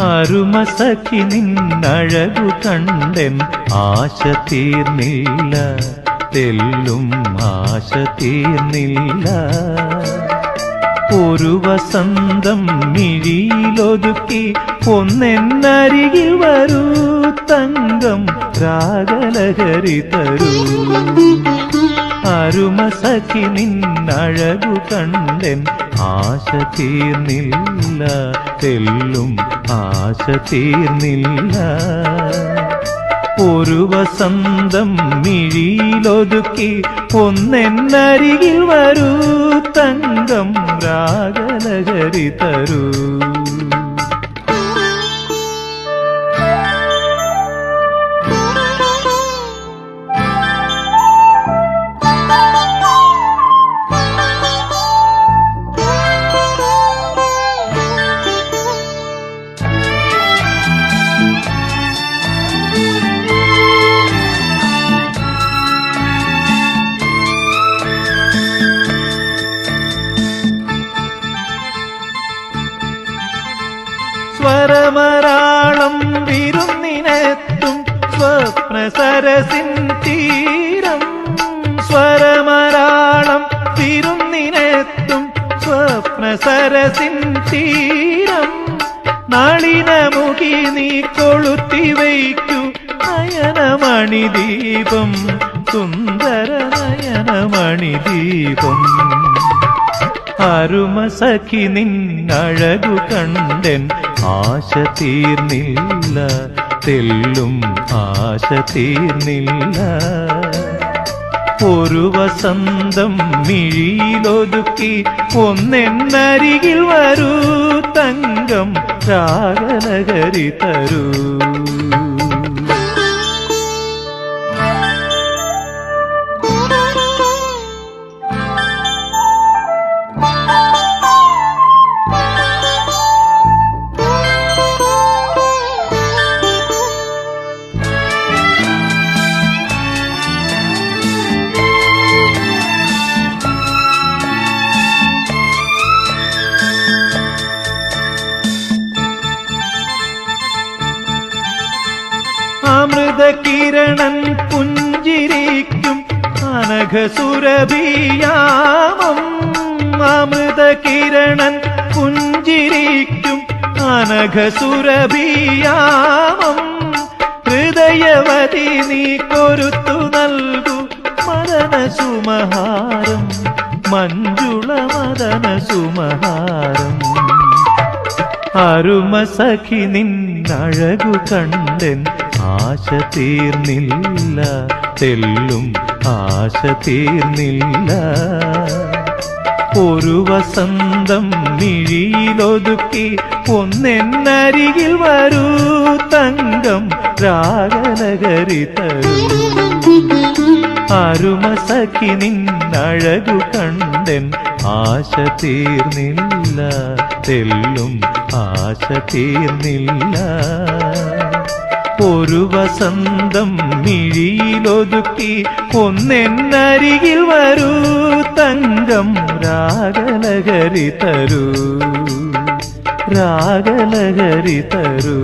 അരുമസഖി നിന്നഴകു content ആശ തീർന്നില്ല. തെല്ലും ആശ തീർന്നില്ല. ഒരു വസന്തം മിഴിയിലൊതുക്കി ഒന്നെന്നരികിൽ വരൂ തങ്കം രാഗലഹരി തരൂ. അരുമസഖി നിന്നഴകു കണ്ടെൻ ആശ തീർന്നില്ല തെല്ലും ആശ തീർന്നില്ല. ഒരു വസന്തം മിഴിയിലൊതുക്കി ഒന്നെന്നരികിൽ വരൂ തങ്കം രാഗലഹരി തരൂ. സ്വരമരാളം വിരുന്നിനെത്തും സ്വപ്ന സരസിൻ തീരം. സ്വരമരാളം വിരുന്നിനെത്തും സ്വപ്ന സരസിൻ തീരം. നളിനമുഖി നീ കൊളുത്തി വയ്ക്കൂ നയനമണി ദീപം സുന്ദര നയനമണി ദീപം അരുമസഖി നിന്നഴകു കണ്ടൻ ആശ തീർന്നില്ല തെല്ലും ആശ തീർന്നില്ല. ഒരു വസന്തം മിഴിയിലൊതുക്കി ഒന്നെന്നരികിൽ വരൂ തങ്കം രാഗനഗരി തരൂ. കിരണൻ പുഞ്ചിരിക്കും അനഘസുരഭിയാമം. അമൃത കിരണൻ പുഞ്ചിരിക്കും അനഘസുരഭിയാമം. ഹൃദയവതി നീ കൊരുത്തു നൽകൂ മദന സുമഹാരം മഞ്ജുള മദന സുമഹാരം അരുമസഖി നിന്നഴകു കണ്ടെൻ ആശ തീർന്നില്ല തെല്ലും ആശ തീർന്നില്ല. ഒരു വസന്തം മിഴിയിലൊതുക്കി ഒന്നെന്നരികിൽ വരൂ തങ്കം രാഗനഗരി തരൂ. അരുമസഖി നിന്നഴകു കണ്ടൻ ആശ തീർന്നില്ല തെല്ലും ആശ തീർന്നില്ല. ഒരു വസന്തം മിഴിയിലൊതുക്കി ഒന്നെന്നരികിൽ വരൂ തങ്കം രാഗലഹരി തരൂ രാഗലഹരി തരൂ.